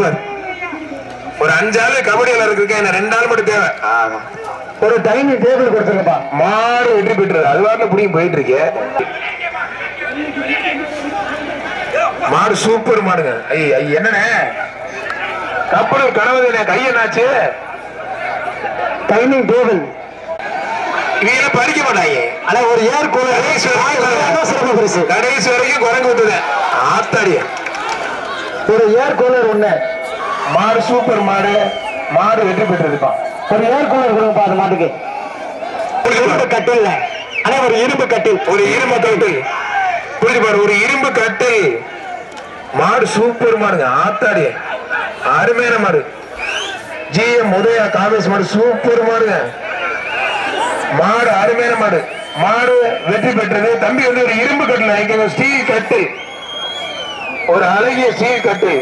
பாரு. ஒரு அஞ்சாளு கபடி விளையாடுறதுக்கு என்ன ரெண்டு ஆள் மட்டும் தேவை. ஒரு டைனிங் டேபிள் கொடுத்துருங்கப்பா. மாடு வெற்றி பெற்றது அது வாட்டில் புடிங்க போயிட்டு இருக்கே மாடு சூப்பர் மாடுங்க. ஐய் என்னண்ணே? கப்பலூர் கனவுதானே கை என்னாச்சு? Dining table. இவங்க பறிக்க மாட்டாங்க ஆனா ஒரு ஏர் கூலர். கடைசி வரைக்கும் குரங்கு விட்டுது ஆத்தாடிய. ஒரு ஏர் கூலர் ஒண்ணு. மாடு சூப்பர் மாடு மாடு வெற்றி பெற்றதுப்பா ஒரு ஏர் கூலர் கொடுங்க அந்த மாட்டுக்கு. ஒரு இரும்பு கட்டில் ஆனா ஒரு இரும்பு கட்டில். ஒரு இரும்பு கட்டில். புரிஞ்சு பாரு ஒரு இரும்பு கட்டில். மாடு சூப்பர் மாடுங்க. ஆத்தாடிய. அருமையான மாடு. ஜிஎம் உதயா காவேஸ் மாடு சூப்பர் மாடுங்க. மாடு அருமையான மாடு. மாடு வெற்றி பெற்றது. தம்பி வந்து ஒரு இரும்பு கட்டில் ஸ்டீல் கட்டு ஒரு அழகிய சீர்கட்டு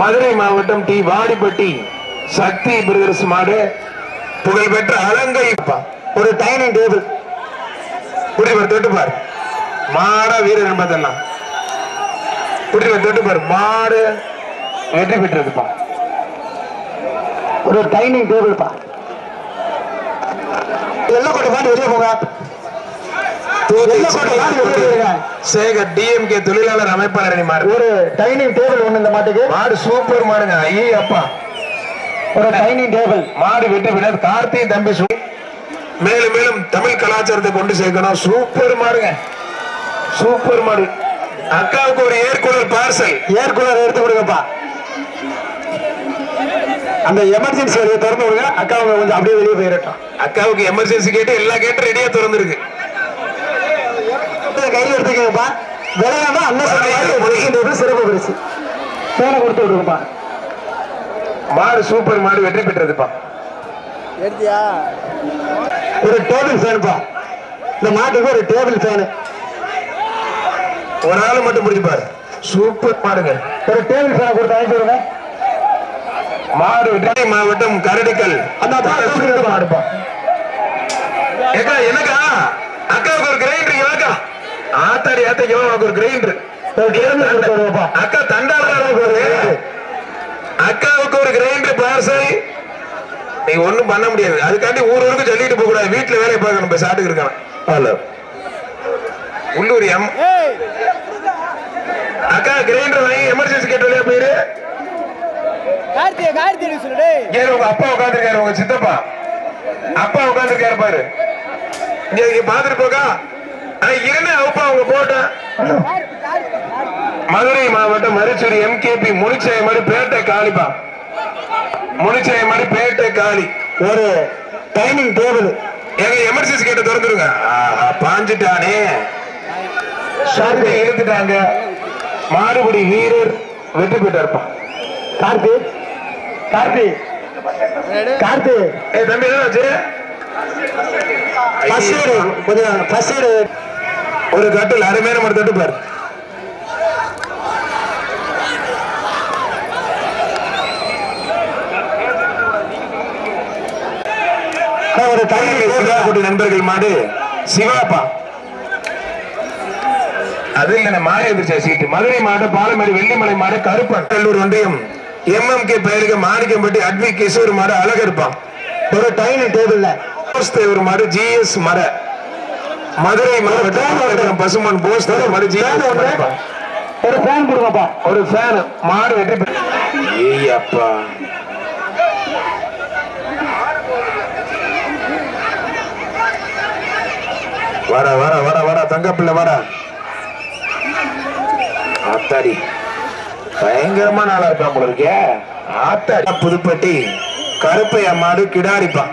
மதுரை மாவட்டம் டி. வாடிப்பட்டி சக்தி பிரதர்ஸ் மாடு புகழ்பெற்ற அலங்கை. ஒரு டைனிங் டேபிள். குடிவர் தொட்டு மாட வீரர் என்பதெல்லாம். குடிவர் தொட்டுப்பார் மாடு வெற்றி பெற்றதுப்பா ஒரு டைனிங் டேபிள்ப்பா. எல்லாம் கொண்டு பாட்டு வெளியே போங்க எல்லாம் கொண்டு பாட்டு வெளியே போங்க சேகர் டிஎம்கே தொழிலாளர் அமைப்பாளர் மாடு ஒரு டைனிங் டேபிள் ஒண்ணு இந்த மாட்டுக்கு. மாடு சூப்பர் மாடுங்க. ஐயே அப்பா. ஒரு டைனிங் டேபிள். மாடு வெற்றி பெற்றது கார்த்தி தம்பி சு- மேலும் மேலும் தமிழ் கலாச்சாரத்தை கொண்டு சேர்க்கணும். சூப்பர் மாடுங்க. சூப்பர் மாடு. அக்காவுக்கு ஒரு ஏர்கூலர் பார்சல். ஏர் கூலர் எடுத்து கொடுங்கப்பா. அந்த எமர்ஜென்சி திறந்து விடுங்க அக்கா அவங்க கொஞ்சம் அப்படியே வெளியே போயிடட்டும் அக்காவுக்கு எமர்ஜென்சி கேட்டு எல்லா கேட்டும் ரெடியா திறந்துருக்கு. கையில் எடுத்துக்கங்கப்பா விளையாண்டா அண்ணன் சொன்ன சிறப்பு பரிசு பேனை கொடுத்து விடுங்கப்பா மாடு சூப்பர் மாடு வெற்றி பெற்றதுப்பா ஒரு டேபிள் ஃபேனுப்பா இந்த மாட்டுக்கு ஒரு டேபிள் ஃபேனு ஒரு ஆள் மட்டும் பிடிச்சு பாரு சூப்பர் மாடுங்க ஒரு டேபிள் ஃபேனை கொடுத்து அனுப்பி விடுங்க மாடு வெற்றி மாவட்டம் கரடிக்கல் அந்த மாடுப்பா என்னக்கா அக்காவுக்கு ஒரு ஆத்தாடி ஆத்தைக்கு உனக்கு ஒரு கிரைண்டர் அக்கா தண்டாளா ஒரு அக்காவுக்கு ஒரு கிரைண்டர் பார்சல் நீ ஒண்ணும் பண்ண முடியாது. அதுக்காண்டி ஊர் ஊருக்கு சொல்லிட்டு போக கூடாது. வீட்டுல வேலையை பார்க்கணும். இப்ப சாட்டுக்கு இருக்கான். ஹலோ. உள்ளூர் எம். அக்கா கிரைண்டர் வாங்கி எமர்ஜென்சி கேட்டு வழியா போயிரு. கார்த்திகை கார்த்திகை சொல்லுடே ஏன் உங்க அப்பா உட்காந்துருக்காரு உங்க சித்தப்பா. அப்பா உட்காந்துருக்காரு பாரு. இங்க இங்க பாத்துட்டு போக்கா. இருந்தே அப்பா அவங்க போட்டேன் மதுரை மாவட்டம் மருச்சூரி எம்கேபி முனிச்சை மாதிரி பேட்டை காளிப்பா முனிச்சை மாதிரி பேட்டை காளி ஒரு டைனிங் டேபிள் எங்க எமர்ஜென்சி கேட்ட திறந்துருங்க. பாஞ்சிட்டானே. ஷார்ட்டை இழுத்துட்டாங்க. மாடுபடி வீரர் வெற்றி பெற்றார்ப்பா. கார்த்தி. கார்த்தி. கார்த்தி. ஏ தம்பி ஃபர்ஸ்ட் எய்டு கொஞ்சம் எய்டு ஒரு கட்டில் அருமையான மட்டும் தட்டு பாரு. ஒரு டைனிங் நண்பர்கள் மாடு சிவாப்பா. அது இல்ல மாய எதிர்ச்சா சீட்டு. மதுரை மாடு பாலமேடு வெள்ளிமலை மாடு கருப்பன். கல்லூர் ஒன்றியம். எம்எம்கே பெயருக்கு மாணிக்கம்பட்டி அட்வி கிஷோர் மாடு அழகருப்பான் ஒரு டைனி டேபிள்ல. ஒரு தேவர் மாடு ஜிஎஸ் மர. மதுரை மாவட்டம் பசுமன் போஸ் ஜிஎஸ் ஒரு ஃபேன் கொடுங்கப்பா. ஒரு ஃபேன் மாடு வெற்றி பெற்ற ஏய் அப்பா வர வர வர வர தங்க பிள்ளை வர ஆத்தாடி. பயங்கரமா நாளா இருப்பான் போல இருக்கே. ஆத்தாடி. புதுப்பட்டி கருப்பையா மாடு கிடாரிப்பான்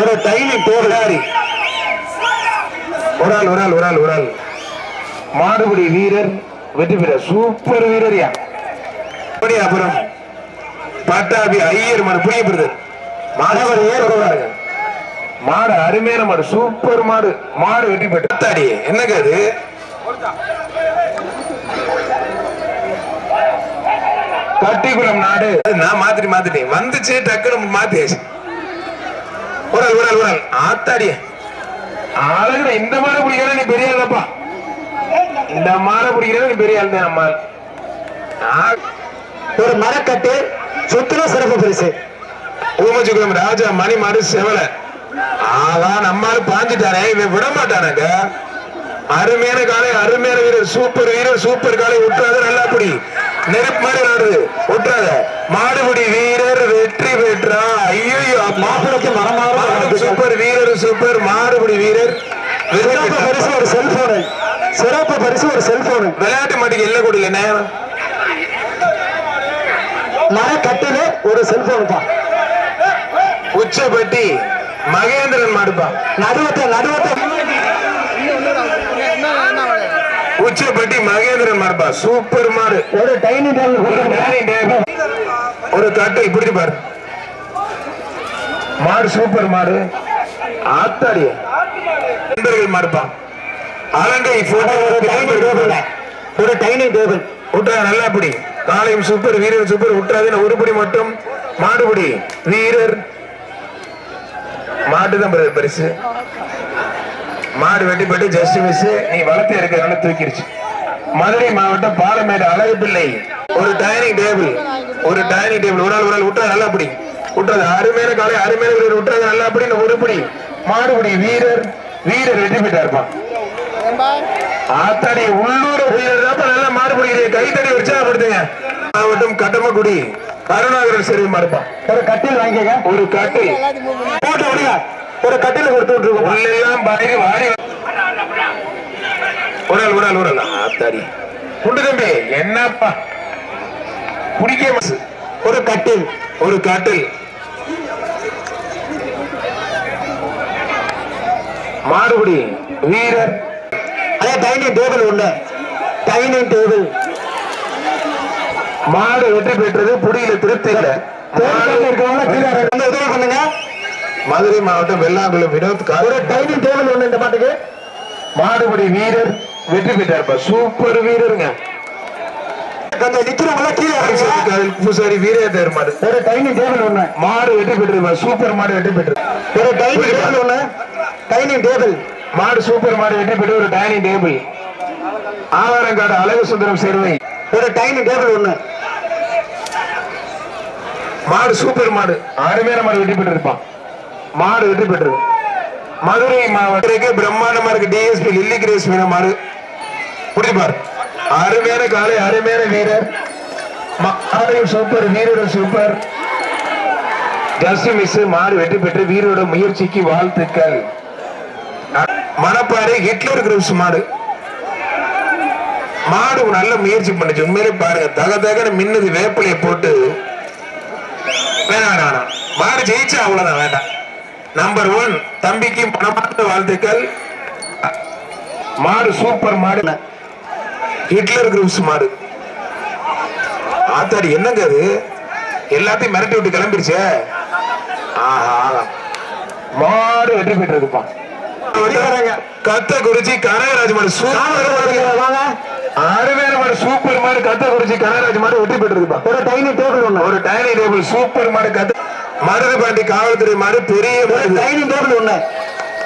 ஒரு டேபிள் கிடாரி ஒரு ஆள் ஒரு ஆள் ஒரு ஆள் ஒரு ஆள் மாடுபடி வீரர் வெற்றி பெற சூப்பர் வீரர்யா? அப்புறம் பட்டாபி ஐயர் மாடு புரிய பிரதர் மாணவர் ஏர் வருவாருங்க. மாடு அருமையான மாடு சூப்பர் மாடு. மாடு வெற்றி பெற்று. அத்தாடி என்னங்க அது? கட்டிக்குளம் நாடு. நான் மாத்திரி மாத்திட்டேன். வந்துச்சு டக்குனு மாத்தியாச்சு. ஒரு ஆள் ஒரு ஆள் ஒரு ஆள் ஆத்தாடி அழகுடா இந்த மாதிரி பிடிக்கிறா நீ பெரிய ஆளுப்பா இந்த மாடை பிடிக்கிறத நீ பெரிய ஆள் தான் நம்ம ஒரு மரக்கட்டு சுத்தின சிறப்பு பரிசு. ஊமச்சுக்குளம் ராஜா மணி மாடு செவல. ஆதான் நம்மால பாஞ்சிட்டானே இவன் விட மாட்டானங்க அருமையான காலை அருமையான வீரர் சூப்பர் வீரர் சூப்பர் காலை விட்டுறாத நல்லா புடி நெருப்பு மாதிரி விளையாடுது விட்டுறாத மாடுபிடி வீரர் வெற்றி பெற்றா. ஐயோ மாப்பிளைக்கு மரமாக சூப்பர் வீரர் சூப்பர் மாடுபிடி வீரர். சிறப்பு. பரிசு ஒரு செல்போனு. சிறப்பு பரிசு ஒரு செல்போனு. விளையாட்டு மாட்டுக்கு எல்லை கொடுல என்ன? மரக்கட்டுல ஒரு செல்போனுப்பா உச்சப்பட்டி மகேந்திரன் மாடுப்பா. நடுவத்தை நடுவத்தை. உச்சப்பட்டி மகேந்திரன் மாடுப்பா சூப்பர் மாடு. ஒரு டைனிங் டேபிள் ஒரு கட்டை இப்படி பாரு. மாடு சூப்பர் மாடு. ஆத்தாடி நண்பர்கள் மாடுப்பா அலங்கை ஒரு டைனிங் டேபிள் விட்டா நல்லா பிடி. காலையும் சூப்பர் வீரர் சூப்பர் விட்டுறாதுன்னு உருப்படி மட்டும். மாடுபிடி வீரர். மாட்டுதான் பரி- பரிசு. மாடு வெட்டி போட்டு ஜஸ்ட் மிஸ் நீ வளர்த்து இருக்கிறதால தூக்கிருச்சு. மதுரை மாவட்டம் பாலமேடு அழகு பிள்ளை. ஒரு டைனிங் டேபிள் ஒரு டைனிங் டேபிள் ஒரு ஆள் ஒரு ஆள் விட்டா நல்லா பிடி விட்டுறது அருமையான காலை அருமையான வீரர் விட்டுறது நல்லா பிடி ஒரு பிடி. மாடுபிடி வீரர். வீரர் வெற்றி பெற்றா இருப்பான் ஆத்தாடி உள்ளூர் வீரர் தான் நல்லா மாறுபடுகிறீங்க கைத்தடி உற்சாகப்படுத்துங்க. மாவட்டம் கட்டமக்குடி. கருணாகரன் சிறுமா இருப்பான் ஒரு கட்டில் வாங்கிக்க ஒரு கட்டில். போட்டு விடுங்க. ஒரு கட்டில் கொடுத்து உள்ளெல்லாம் பாடி வாடி ஒரு ஆள் ஒரு ஆள் ஒரு ஆள் ஆத்தாடி குண்டு தம்பி என்னப்பா? குடிக்க. ஒரு கட்டில். ஒரு கட்டில். மாடுபிடி வீரர். அதே டைனிங் டேபிள் ஒண்ணு டைனிங் டேபிள். மாடு வெற்றி பெற்றது புடியில திருப்தி இல்ல. உதவி பண்ணுங்க. மதுரை மாவட்டம் வெள்ளாங்குளம் வினோத் ஒரு டைனிங் டேபிள் ஒண்ணு இந்த மாட்டுக்கு மாடுபிடி வீரர் வெற்றி பெற்றார்ப்பா சூப்பர் வீரருங்க. பூசாரி மாடு. ஒரு டைனிங் டேபிள் ஒண்ணு. மாடு வெற்றி பெற்றிருப்பா சூப்பர் மாடு வெற்றி பெற்று ஒரு டைனிங் டேபிள் ஒண்ணு. டைனிங் டேபிள் மாடு சூப்பர் மாடு வெற்றி பெற்று ஒரு டைனிங் டேபிள் ஆவாரங்காடு அழகு சுந்தரம் சேர்வை. ஒரு டைனிங் டேபிள் ஒண்ணு. மாடு சூப்பர் மாடு. அருமையான மாடு வெற்றி பெற்றிருப்பான். மாடு வெற்றி பெற்றது. மதுரை மாவட்டத்துக்கு பிரம்மாண்டமா இருக்கு டிஎஸ்பி லில்லி கிரேஸ் வீர மாடு புரிஞ்சுப்பார் அருமையான காலை அருமையான வீரர். மாடையும் சூப்பர் வீரரும் சூப்பர் ஜஸ்ட் மிஸ் மாடு வெற்றி பெற்று வீரோட முயற்சிக்கு வாழ்த்துக்கள். மணப்பாறை ஹிட்லர் குரூப்ஸ் மாடு. மாடு நல்ல முயற்சி பண்ணுச்சு. உண்மையிலே பாருங்க தக தகன்னு மின்னது வேப்பிலையை போட்டு. வேணாம் வேணாம், வேணாம். மாடு ஜெயிச்சா அவ்வளவுதான் வேண்டாம். நம்பர் ஒன் தம்பிக்கு மனமார்ந்த வாழ்த்துக்கள். மாடு சூப்பர் மாடு. ஹிட்லர் குரூப்ஸ் மாடு. ஆத்தாடி என்னங்க அது? எல்லாத்தையும் மிரட்டி விட்டு கிளம்பிருச்சே ஆஹா. மாடு வெற்றி பெற்றிருப்பான் கத்த குறிச்சி கனகராஜ் மாடு அருமையான மாடு சூப்பர் மாடு. கத்த குறிச்சி கனகராஜ் மாடு வெற்றி பெற்றிருப்பான் ஒரு டைனிங் டேபிள் ஒண்ணு. ஒரு டைனிங் டேபிள் சூப்பர் மாடு கத்து மருதுபாண்டி காவல்துறை மாடு பெரிய டைனிங் டேபிள் ஒண்ணு.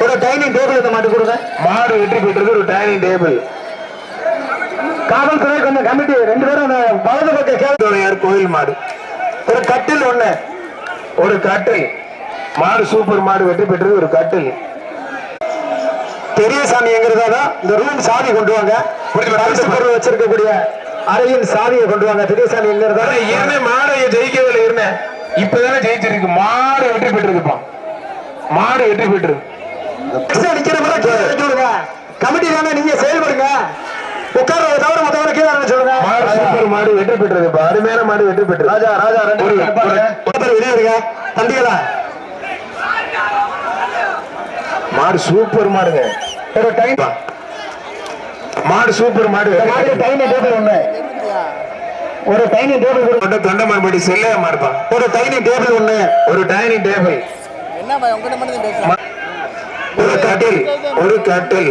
ஒரு டைனிங் டேபிள் இந்த மாட்டு கொடுங்க. மாடு வெற்றி பெற்றது ஒரு டைனிங் டேபிள் காவல்துறை கொஞ்சம் கமிட்டி ரெண்டு பேரும் வலது பக்கம் கேள்வி துணையார் கோயில் மாடு. ஒரு கட்டில் ஒண்ணு. ஒரு கட்டில். மாடு சூப்பர் மாடு வெற்றி பெற்றது ஒரு கட்டில். பெரிய சாமி எங்கிறதா இந்த ரூம் சாவி கொண்டு வாங்க. பொருள் வச்சிருக்கக்கூடிய அறையின் சாவியை கொண்டு வாங்க. பெரிய சாமி எங்கிறதா ஆனா இருந்த மாடு ஜெயிக்கவே இல்லை இருந்தேன் இப்பதானே ஜெயிச்சிருக்கு. மாடு வெற்றி பெற்றிருக்குப்பான் மாடு வெற்றி விடுங்க கமிட்டி தானே நீங்க செயல்படுங்க. உட்கார்றத தவிர மத்தவரை கீழே சொல்லுங்க. மாடு சூப்பர் மாடு வெற்றி பெற்றது அருமையான மாடு வெற்றி பெற்றது. ராஜா ராஜா ரெண்டு வெளியே இருங்க. தம்பிகளா. மாடு சூப்பர் மாடுங்க. டைம் மாடு சூப்பர் மாடு. டைனிங் டேபிள் ஒண்ணு. ஒரு டைனிங் டேபிள். தொண்ட- தொண்டமான்படி செல்லையா மாடுப்பான் ஒரு டைனிங் டேபிள் ஒண்ணு ஒரு டைனிங் டேபிள் ஒரு கட்டில் ஒரு கட்டில்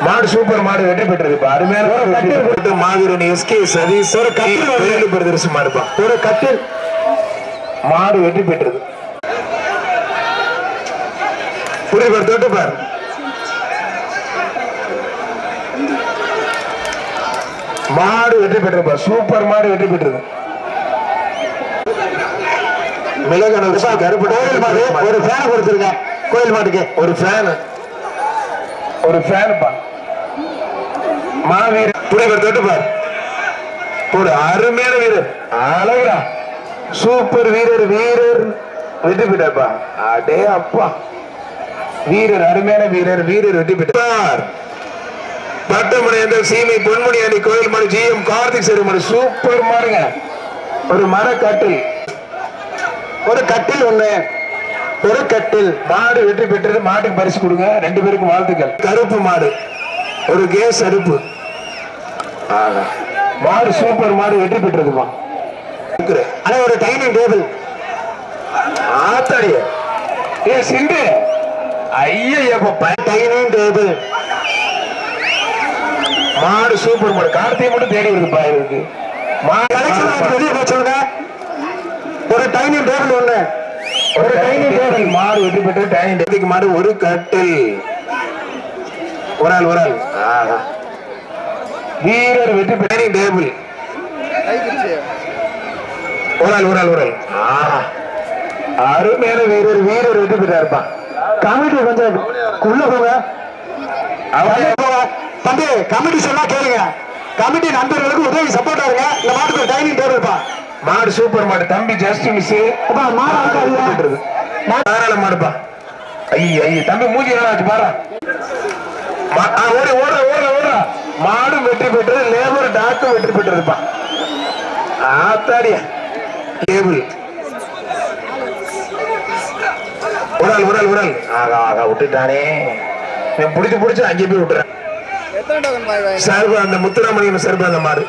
மாடு சூப்பர் மாடு வெற்றி பெற்றது இப்ப அருமையான மாடு வெற்றி பெற்றது மாவீரன் எஸ்கே சதீஷ் ஒரு கட்டில் வேலு பிரதர்ஸ் மாடுப்பா. ஒரு கட்டில் மாடு வெற்றி பெற்றது. புரியுது தொட்டு மாடு வெற்றி பெற்றிருப்பா. சூப்பர் மாடு வெற்றி பெற்றிருக்கு. மிளகன கருப்பு கோயில் மாடு ஒரு ஃபேனை கொடுத்துருங்க கோயில் மாட்டுக்கு. ஒரு ஃபேன் ஒரு ஃபேன் பா மாவீரர். புரிவர் தொட்டு பார். ஒரு அருமையான வீரர். அழகுடா. சூப்பர் வீரர் வீரர். வெற்றி பெற்றாப்பா. அடே அப்பா வீரர் அருமையான வீரர் வீரர் வெற்றி பெற்றார் பட்டமணி சீமை பொன்மணி அணி கோயில் மணி ஜி எம் கார்த்திக் சிறுமணி சூப்பர் மாருங்க ஒரு மரக்கட்டில் ஒரு கட்டில் ஒண்ணு ஒரு கட்டில். மாடு வெற்றி பெற்றது மாட்டுக்கு பரிசு கொடுங்க. ரெண்டு பேருக்கும் வாழ்த்துக்கள். கருப்பு மாடு ஒரு கேஸ் அடுப்பு. மாடு சூப்பர் மாடு வெற்றி பெற்றதுமா. இருக்கிறேன். ஒரு டைனிங் டேபிள். ஆத்தாடிய. ஏ சிண்டு. ஐயா டைனிங் டேபிள். மாடு சூப்பர் மாடு. கார்த்திகை மட்டும் தேடி இருக்கு போய் சொல்லுங்க ஒரு டைனிங் டேபிள் ஒண்ணு. ஒரு டைனிங் டேபிள் மாடு வெற்றி பெற்று டைனிங் டேபிள் மாடு ஒரு கட்டில். ஒரு ஆள் ஒரு ஆள். வீரர் வெற்றி பெற்ற டைனிங் டேபிள் ஒரு ஆள் ஒரு ஆள் ஒரு ஆள். அருமையான வீரர் வீரர் வெற்றி பெற்றாருப்பா. கமிட்டி கொஞ்சம் உள்ள போங்க. போங்க. தம்பி கமிட்டி சொன்னா கேளுங்க. கமிட்டி நண்பர்களுக்கு உதவி சப்போர்ட்டா இருங்க. இந்த மாட்டுக்கு ஒரு டைனிங் டேபிள் பா. மாடு சூப்பர் மாடு. தம்பி ஜஸ்ட் மிஸ் மாடு மாடுப்பா ஐய ஐய தம்பி மூஞ்சி வேணா வச்சு பாரு. ஓடு ஓடுற ஓடுற ஓடுற. மாடு வெற்றி பெற்றது லேபர் டாக்டர் வெற்றி பெற்றதுப்பா ஆத்தாடிய. லேபிள் உடல் உடல் உடல் ஆகா ஆகா விட்டுட்டானே. பிடிச்சு பிடிச்சு அங்கே போய் விட்டுறேன் எத்தனை டோக்கன் பாய் வாங்கி சார்பு அந்த முத்துராமலிங்கம் சார்பு அந்த மாடு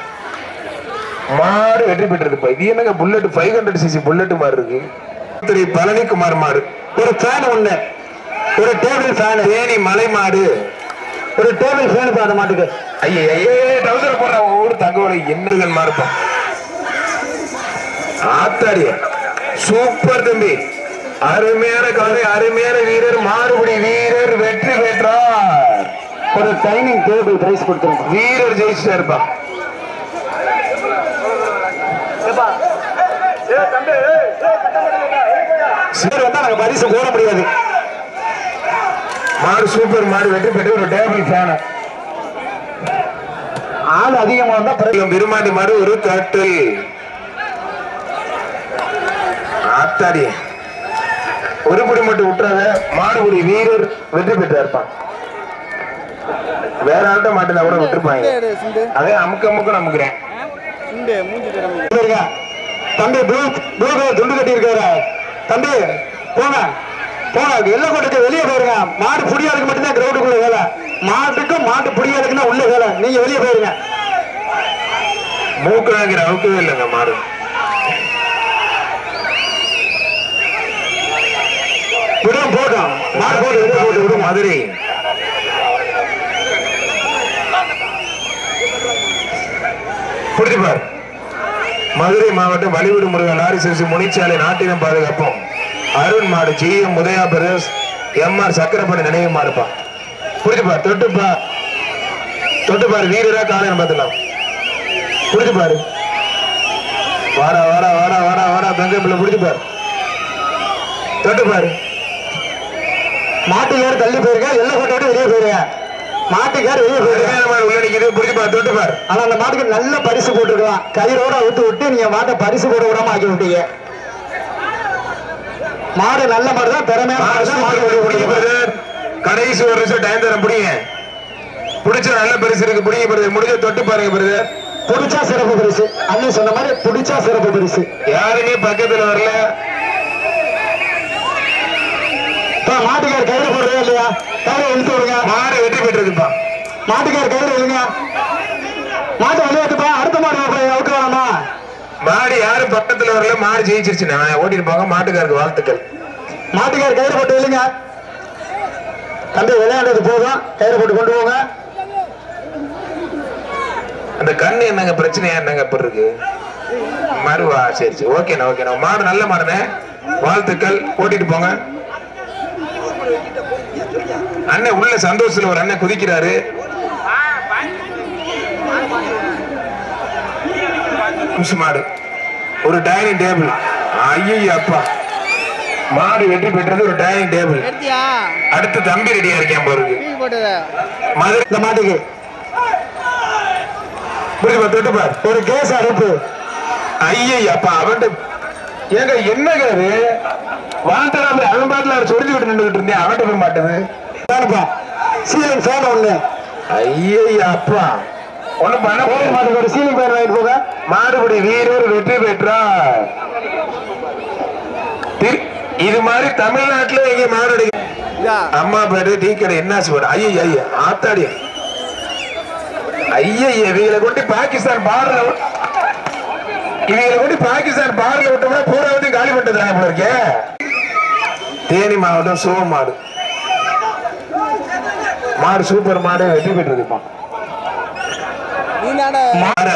மாடு வெற்றி பெற்றதுப்பா இது என்னங்க bullet five hundred CC bullet மாதிரி இருக்கு. திரு பழனிக்குமார் மாடு ஒரு ஃபேன் ஒண்ணு. ஒரு டேபிள் ஃபேன் ஏனி மலை மாடு. ஒரு டேபிள் ஃபேன் பா மாட்டுக்கு. ஐயே ஐயே டவுசர் போடுற. ஒவ்வொரு தகவலை என்னகள் மாறுப்பா ஆத்தாடிய சூப்பர் தம்பி. அருமையான கலை அருமையான வீரர் மாறுபடி வீரர் வெற்றி பெற்றார். ஒரு டைனிங் டேபிள் பிரைஸ் கொடுத்துருங்க. வீரர் ஜெயிச்சிட்டாருப்பா சிலர் வந்தா நாங்க பரிசு போட முடியாது. மாடு சூப்பர் மாடு வெற்றி பெற்று ஒரு டேபிள் ஃபேன் ஆள் அதிகமா வந்தா பிறகு விருமாண்டி மாடு ஒரு கட்டில் ஆத்தாடி. ஒரு புடி மட்டும் விட்டுறாங்க மாடுபுடி வீரர் வெற்றி பெற்றாருப்பான் வேற ஆள்கிட்ட மாட்டினா கூட விட்டுருப்பாங்க. அதே அமுக்க அமுக்க நமுக்குறேன். தம்பி ப்ளூ ப்ளூ கலர் துண்டு கட்டி இருக்காரு தம்பி போங்க. போங்க எல்லை கோட்டுக்கு வெளியே போயிருங்க. மாடு புடியாதுக்கு மட்டும்தான் கிரவுண்டுக்குள்ள வேலை. மாட்டுக்கும் மாட்டு புடியாதுக்குன்னா உள்ள வேலை. நீங்க வெளியே போயிருங்க. மூக்கு வாங்கிற அவுக்கவே இல்லைங்க மாடு. விடும் போட்டோம் மாடு போட்டு போட்டு விடுங்க மதுரை. பிடிச்சுப்பார் மதுரை மாவட்டம் வழிவிடு முருகன் லாரி சிறுசு முனிச்சாலை நாட்டினம் பாதுகாப்போம். அருண் மாடு G M Udaya brothers M R சக்கரப்பணி நினைவு மாடுப்பா. புரிஞ்சுப்பார் தொட்டுப்பா தொட்டுப்பாரு வீரரா காலையில் பார்த்துலாம் புரிஞ்சுப்பாரு வாடா வாடா வாடா வாடா வாடா தங்க பிள்ளை புரிஞ்சுப்பார் தொட்டுப்பாரு மாட்டுக்கார் தள்ளி போயிருக்க எல்லா கோட்டோட வெளியே போயிருக்க. மாட்டுக்கார் வெளியே போயிருங்க அருமையான மாடு உள்ள நிக்குது புரிஞ்சுப்பார் தொட்டுப்பார் ஆனா அந்த மாட்டுக்கு நல்ல பரிசு போட்டுருக்கலாம். கயிறோட அவுத்து விட்டு நீங்க மாட்டை பரிசு போட விடாம ஆக்கி விட்டீங்க. மாடு நல்ல மாடு தான் திறமையான. கடைசி ஒரு நிமிஷம் டைம் தரேன் புடிங்க. பிடிச்ச நல்ல பரிசு இருக்கு பிரதர் முடிஞ்ச தொட்டு பாருங்க பிரதர் புடிச்சா சிறப்பு பரிசு. அண்ணன் சொன்ன மாதிரி புடிச்சா சிறப்பு பரிசு. யாருமே பக்கத்துல வரல. மாட்டுக்கார் கயிறு போடுறதா இல்லையா? கயிறு இழுத்து விடுங்க மாடு வெற்றி பெற்றிருக்குப்பா. மாட்டுக்கார் கயிறு இழுங்க. மாட்டு விளையாட்டுப்பா அடுத்த மாடு அவுக்க வேணாமா மாடு யாரும் பக்கத்துல வரல மாடு ஜெயிச்சிருச்சு. நான் ஓட்டிட்டு போங்க. மாட்டுக்காருக்கு வாழ்த்துக்கள். மாட்டுக்கார் கயிறு போட்டு இழுங்க. தம்பி விளையாண்டது போதும். கயிறு போட்டு கொண்டு போங்க. அந்த கண்ணு என்னங்க? பிரச்சனையா என்னங்க இப்ப இருக்கு? மறுவா சரி சரி. ஓகேண்ணா ஓகேண்ணா. மாடு நல்ல மாடுண்ணே. வாழ்த்துக்கள். ஓட்டிட்டு போங்க. அண்ணன் உள்ள சந்தோஷத்துல ஒரு அண்ணன் குதிக்கிறாரு. மாடு. ஒரு டைனிங் டேபிள் ஐயோ அப்பா மாடு வெற்றி பெற்றது ஒரு டைனிங் டேபிள் அடுத்து தம்பி ரெடியா இருக்கேன் பாருங்க. மதுரை இந்த மாட்டுக்கு. புரியுமா தொட்டு பார். ஒரு கேஸ் அனுப்பு. ஐயோ அப்பா அவன் ஏங்க என்னங்க வாழ்த்தராம அவன் பாட்டுல சொல்லி விட்டு நின்றுட்டு இருந்தேன். அவன்கிட்ட போய் மாட்டது. தானுப்பா சீலிங் ஃபேன் ஒண்ணு. ஐயோ அப்பா ஒண்ணும் பண்ண மாட்டுக்கு ஒரு சீலிங் ஃபேன் வாங்கிட்டு போக மாடுபடி வீரர் வெற்றி பெற்றார். திரு- இது மாதிரி தமிழ்நாட்டுல எங்க மாடு அம்மா பேரு டீ கடை என்ன சொல்ற ஐயோ ஐயா ஆத்தாடி ஐயா இவங்களை கொண்டு பாகிஸ்தான் பார்ல இவங்களை கொண்டு பாகிஸ்தான் பார்ல விட்டோம்னா பூரா வந்து காலி பண்ணிட்டு தேனி மாவட்டம் சிவ மாடு மாடு சூப்பர் மாடு வெற்றி மாடு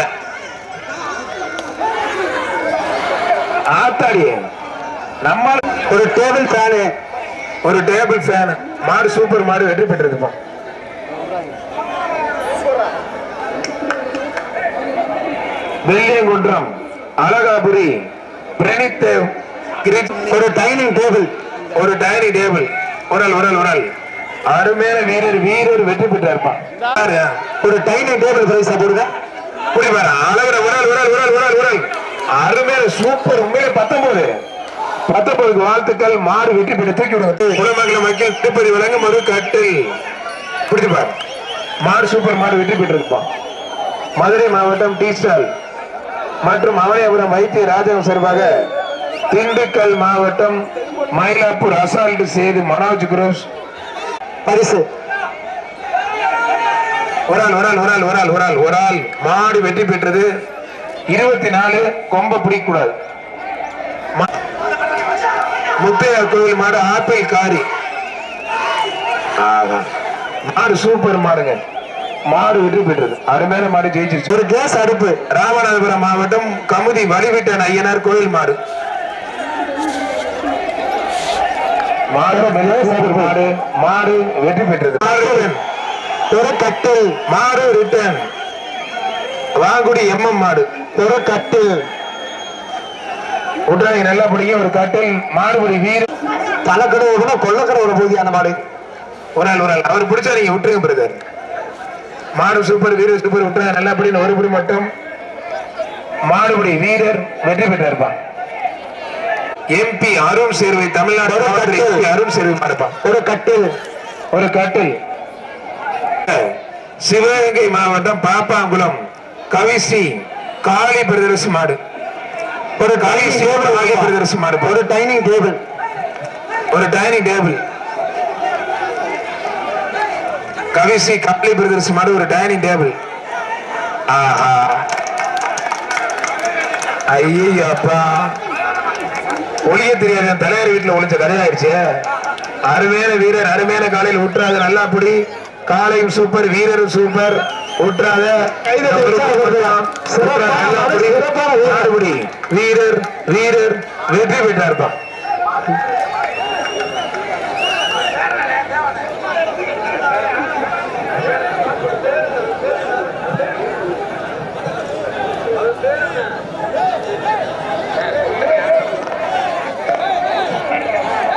ஆத்தாடி நம்ம ஒரு டேபிள் ஃபேனு ஒரு டேபிள் ஃபேன் மாடு சூப்பர் மாடு வெற்றி பெற்றதுப்பா. வெள்ளியங்குன்றம் அழகாபுரி பிரணித் ஒரு டைனிங் டேபிள் ஒரு டைனிங் டேபிள் உரல் உரல் உரல். அருமையான வீரர் வீரர் வெற்றி பெற்றார்ப்பான் யாரு? ஒரு டைனிங் டேபிள் பிரைஸ் போடுங்க புரியுமாரு அழகிற உரல் உரல் உரல் உரல் உரல். அருமையான சூப்பர் உண்மையிலே பத்தொன்பது. பத்தொன்பதுக்கு வாழ்த்துக்கள் மாறு வெற்றி பெற்று தூக்கி விடுங்க. குலமங்கல மக்கள் திருப்பதி விலங்கு மறு கட்டில். பிடிச்சு பாரு மாடு சூப்பர் மாடு வெற்றி பெற்றிருப்பான் மதுரை மாவட்டம் டி ஸ்டால். மற்றும் அவனியபுரம் வைத்திய ராஜகம் சார்பாக திண்டுக்கல் மாவட்டம் மயிலாப்பூர் அசால்ட் சேது மனோஜ் குரோஸ் பரிசு. ஒரு ஆள் ஒரு ஆள் ஒரு ஆள் ஒரு ஆள் ஒரு ஆள் ஒரு ஆள் மாடு வெற்றி பெற்றது. இருபத்தி நாலு கொம்ப பிடிக்கூடாது முத்தையா கோவில் மாடு ஆப்பிள் காரி. மாடு சூப்பர் மாடுங்க. மாடு வெற்றி பெற்றது. அருமையான மாடு ஜெயிச்சிருச்சு. ஒரு கேஸ் அடுப்பு. ராமநாதபுரம் மாவட்டம் கமுதி வழிவிட்டன் ஐயனார் கோயில் மாடு. மாடு மாடு வெற்றி பெற்றது. மாடு. ஒரு கட்டில் மாடு ரிட்டர்ன் வாங்குடி எம்எம் மாடு. ஒரு கட்டில் விட்டுறாங்க நல்லா பிடிக்கும் ஒரு கட்டில் மாடுபடி வீடு. தலைக்கடை விடணும் கொள்ளக்கடை விட போகுது அந்த மாடு. ஒரு நாள் ஒரு நாள் அவர் பிடிச்சா நீங்க விட்டுருங்க பிரதர். மாடு சூப்பர் வீரர் சூப்பர் விட்டுறாங்க நல்லா பிடின்னு ஒரு மட்டும். மாடுபடி வீரர் வெற்றி பெற்றிருப்பான் எம்பி அருண் சேர்வை தமிழ்நாடு அருண் சேர்வை ஒரு கட்டில். ஒரு கட்டில். சிவகங்கை மாவட்டம் பாப்பாங்குளம் கவிஸ்ரீ காளி பிரதர்ஸ் மாடு. ஒரு காளி காளி பிரதர்ஸ் மாடு. ஒரு டைனிங் டேபிள். ஒரு dining table. Kavisri Kali brothers மாடு ஒரு டைனிங் டேபிள். ஆஹா. ஐயோ அப்பா ஒளிய தெரியாத. என் தலையார் வீட்டுல ஒளிஞ்ச கதையாயிருச்சு அருமையான வீரர் அருமையான காலையில் விட்டுறாத நல்லா புடி. காலையும் சூப்பர் வீரரும் சூப்பர் விட்டுறாத வீரர். வீரர் வெற்றி பெற்றார்ப்பா.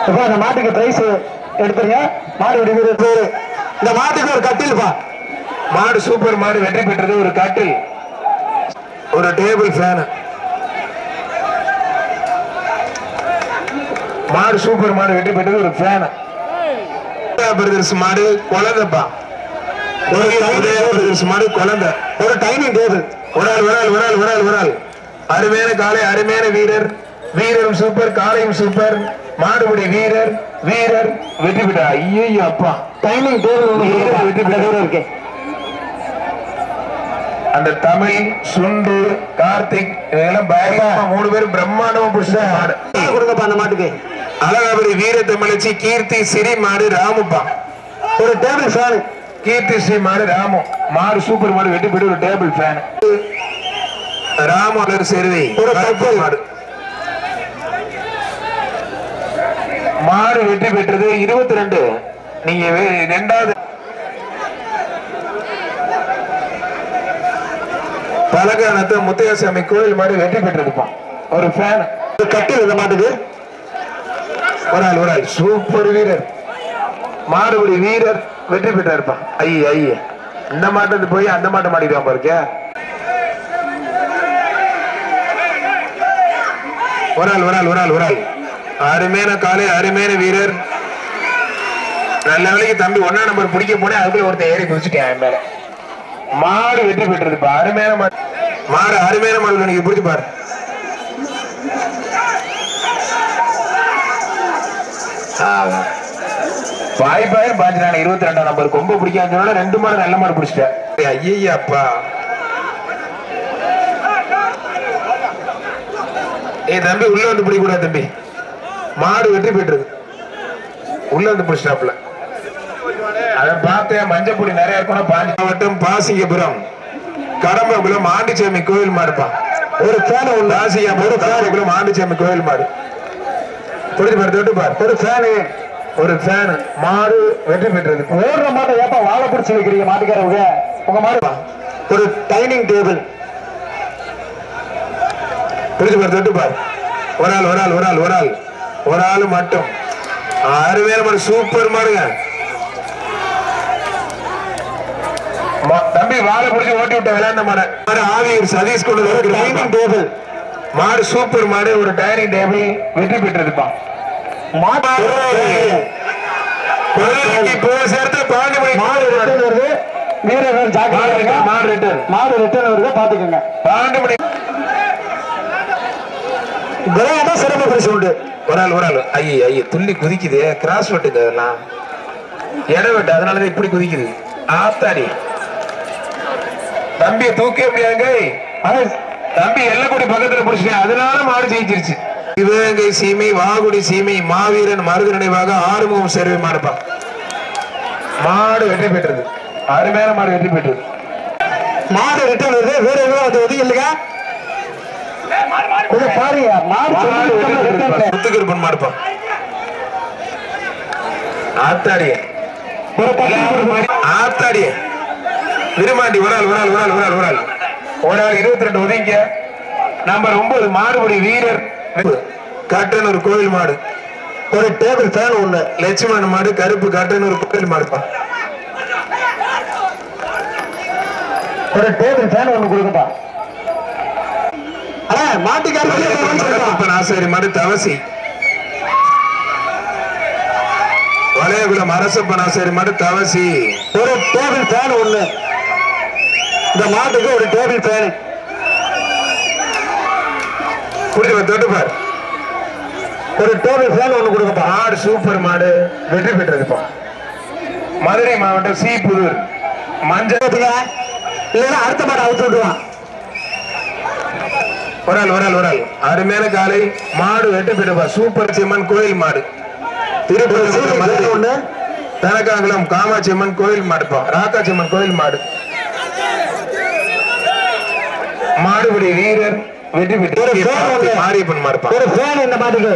இப்போ அந்த மாட்டுக்கு பிரைஸ் எடுத்துருங்க. மாடு விடுகிறது பேரு. இந்த மாட்டுக்கு ஒரு கட்டில்ப்பா மாடு சூப்பர் மாடு வெற்றி பெற்றது ஒரு கட்டில். ஒரு டேபிள் ஃபேனு மாடு சூப்பர் மாடு வெற்றி பெற்றது ஒரு ஃபேனு பிரதர்ஸ் மாடு குழந்தைப்பா ஒரு பிரதர்ஸ் மாடு குழந்தை. ஒரு டைமிங் டேபிள் ஒரு ஆள் ஒரு ஆள் ஒரு ஆள் ஒரு ஆள் அருமையான காலை அருமையான வீரர். வீரரும் சூப்பர் காலையும் சூப்பர் மாடுபடி வீரர் வீரர் வெற்றி பெற்ற ஐயோ அப்பா. வீரர் வெற்றி இருக்கு அந்த தமிழ் சுண்டு கார்த்திக் இதெல்லாம் பயங்கரமா மூணு பேரும் பிரம்மாண்டமா புடிச்ச மாடு. கொடுங்கப்பா அந்த மாட்டுக்கு. அழகாபுரி வீர தமிழச்சி கீர்த்தி சிறி மாடு ராமுப்பா. ஒரு டேபிள் ஃபேன் கீர்த்தி ஸ்ரீ மாடு ராமு. மாடு சூப்பர் மாடு வெட்டி போயிட்டு ஒரு டேபிள் ஃபேன் ராமு அலர் சேர்வை ஒரு. மாடு. மாடு வெற்றி பெற்றது. இருபத்தி ரெண்டு நீங்க வே- ரெண்டாவது பலகானத்தை முத்தையசாமி கோயில் மாதிரி வெற்றி பெற்றிருப்பான். ஒரு ஃபேன் கட்டி இந்த மாட்டுக்கு ஒரு ஆள் ஒரு ஆள். சூப்பர் வீரர். மாடுபடி வீரர் வெற்றி பெற்றிருப்பான் ஐய ஐய. இந்த மாட்டத்து போய் அந்த மாட்டை மாட்டிடுவான் பாருக்க ஒரு ஆள் ஒரு ஆள் ஒரு ஆள் ஒரு ஆள். அருமையான காலை அருமையான வீரர். நல்ல வேலைக்கு தம்பி ஒன்னா நம்பர் பிடிக்க போனே அதுக்குள்ள ஒருத்தன் ஏறி குதிச்சுட்டேன் மேல. மாடு வெற்றி பெற்றிருப்பா அருமையான மாடு மாடு அருமையான மாடு நீங்க பிடிச்சு பாரு வாய்ப்பாயிரம் பாஞ்சினான இருபத்தி ரெண்டாம் நம்பர் ரொம்ப பிடிக்காம சொன்னா ரெண்டு மாடு நல்ல மாடு பிடிச்சிட்டேன். ஐயப்பா ஏய் தம்பி உள்ள வந்து பிடிக்க கூடாது தம்பி. மாடு வெற்றி பெற்றது. உள்ள இருந்து பிடிச்சிட்டாப்ல அதை பார்த்தேன் மஞ்சப்பொடி நிறைய இருக்கணும். பாஞ்சி மாவட்டம் பாசிங்கபுரம். கடம்பகுளம் ஆண்டிச்சாமி கோயில் மாடுப்பான் ஒரு ஃபேன் உள்ள ஒரு கடம்பகுளம் ஆண்டிச்சாமி கோயில் மாடு. புரிஞ்சு பாரு தொட்டு பாரு. ஒரு ஃபேனு ஒரு ஃபேன் மாடு வெற்றி பெற்றது. ஓடுற மாட்டை ஏப்பா வாழை பிடிச்சி வைக்கிறீங்க மாட்டுக்காரவங்க உங்க மாடு ஒரு டைனிங் டேபிள் புரிஞ்சு பாரு தொட்டு பாரு. ஒரு ஆள் ஒரு ஆள் ஒரு ஆள் ஒரு ஆள். ஒரு ஆள் மட்டும். அருமையான மாடு சூப்பர் மாடுங்க. தம்பி வாழை பிடிச்சி ஓட்டி விட்ட விளையாண்ட மாடு. ஆவியூர் சதீஷ் கொண்டு டைனிங் டேபிள் மாடு சூப்பர் மாடு ஒரு டைனிங் டேபிள் வெற்றி மணி மாடு ரிட்டர்ன் வருது. பாத்துக்கோங்க பாண்டி மணி. சிறப்பு பரிசு உண்டு. ஒரு ஆள் ஒரு ஆள் ஐயோ ஐயோ துள்ளி குதிக்குது. கிராஸ் வெட்டுங்க அதெல்லாம் இடம் வெட்டு அதனாலதான் இப்படி குதிக்குது. ஆத்தாடி. தம்பியை தூக்க முடியாங்க தம்பி எல்லக்குடி பக்கத்துல பிடிச்சிட்டேன் அதனால மாடு ஜெயிச்சிருச்சு. சிவகங்கை சீமை வாகுடி சீமை மாவீரன் மருது நினைவாக ஆறுமுகம் சேர்வை மாடுப்பா. மாடு வெற்றி பெற்றது. அருமையான மாடு வெற்றி பெற்றது. மாடு ரிட்டர்ன் வருது வீரர்கள் அது உதவி இல்லைங்க? பாருங்க. முத்துக்கருப்பன் மாடுப்பா. ஒரு விருமாண்டி ஆள் ஒரு ஆள் ஒரு ஆள் ஒரு ஆள் ஒரு ஆள். ஒரு ஆள் இருபத்தி ரெண்டு ஒதுங்க நம்பர் ஒன்பது மாடுபடி வீரர். கட்டனூர் கோவில் மாடு. ஒரு டேபிள் ஃபேன் ஒண்ணு. லட்சுமணன் மாடு கருப்பு கட்டனூர் கோவில் மாடுப்பா. ஒரு டேபிள் ஃபேன் ஒண்ணு கொடுங்கப்பா. தவசி வளையகுளம் அரசப்பன் ஆசாரி மாடு தவசி ஒரு டேபிள் ஃபேன் ஒண்ணு. இந்த மாட்டுக்கு ஒரு டேபிள் ஃபேன் புரியுது தொட்டுப்பார் ஒரு டேபிள் ஃபேன் ஒண்ணு கொடுங்கப்பா. மாடு சூப்பர் மாடு. வெற்றி பெற்றதுப்பா மதுரை மாவட்டம் சீப்புதூர் மஞ்சள் பாத்தீங்க இல்லைன்னா அடுத்த மாட்டை அவுத்து விட்டுவான் ஒரு ஆள் ஒரு ஆள் ஒரு ஆள் அருமையான காலை. மாடு வெற்றி பெற்றப்பா சூப்பர் சிம்மன் கோயில் மாடு. ஒண்ணு? தனக்காங்குளம் காமாட்சி அம்மன் கோயில் மாடுப்பா. ராக்காட்சி அம்மன் கோயில் மாடு. மாடுபடி வீரர் வெற்றி பெற்று. மாரியப்பன் மாடுப்பா. ஒரு ஃபேன் இந்த மாட்டுக்கு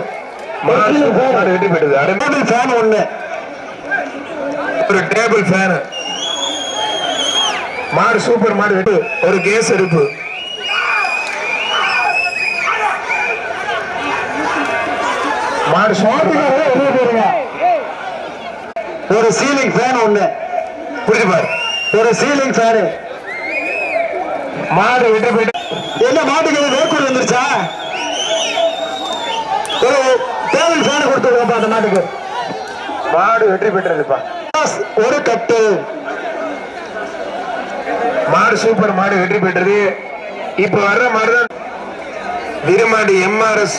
மாடு வெற்றி பெற்றது. அருமை. டேபிள் ஃபேன் ஒண்ணு. ஒரு டேபிள் ஃபேன் மாடு சூப்பர் மாடு வெட்டு. ஒரு கேஸ் அடுப்பு மாடு சூப்பர் மாட்டுக்காரங்க வெளியே போயிருங்க ஒரு சீலிங் ஃபேன் ஒண்ணு. புரிஞ்சு பாரு. ஒரு சீலிங் ஃபேனு மாடு வெற்றி பெற்று என்ன மாட்டுக்கு வேக்கூர் வந்துருச்சா? ஒரு டேபிள் ஃபேன் கொடுத்து விடுங்கப்பா அந்த மாட்டுக்கு. மாடு வெற்றி பெற்றதுப்பா. ஒரு கட்டு மாடு சூப்பர் மாடு வெற்றி பெற்றது. இப்ப வர்ற மாடுதான் விருமாடி எம்ஆர்எஸ்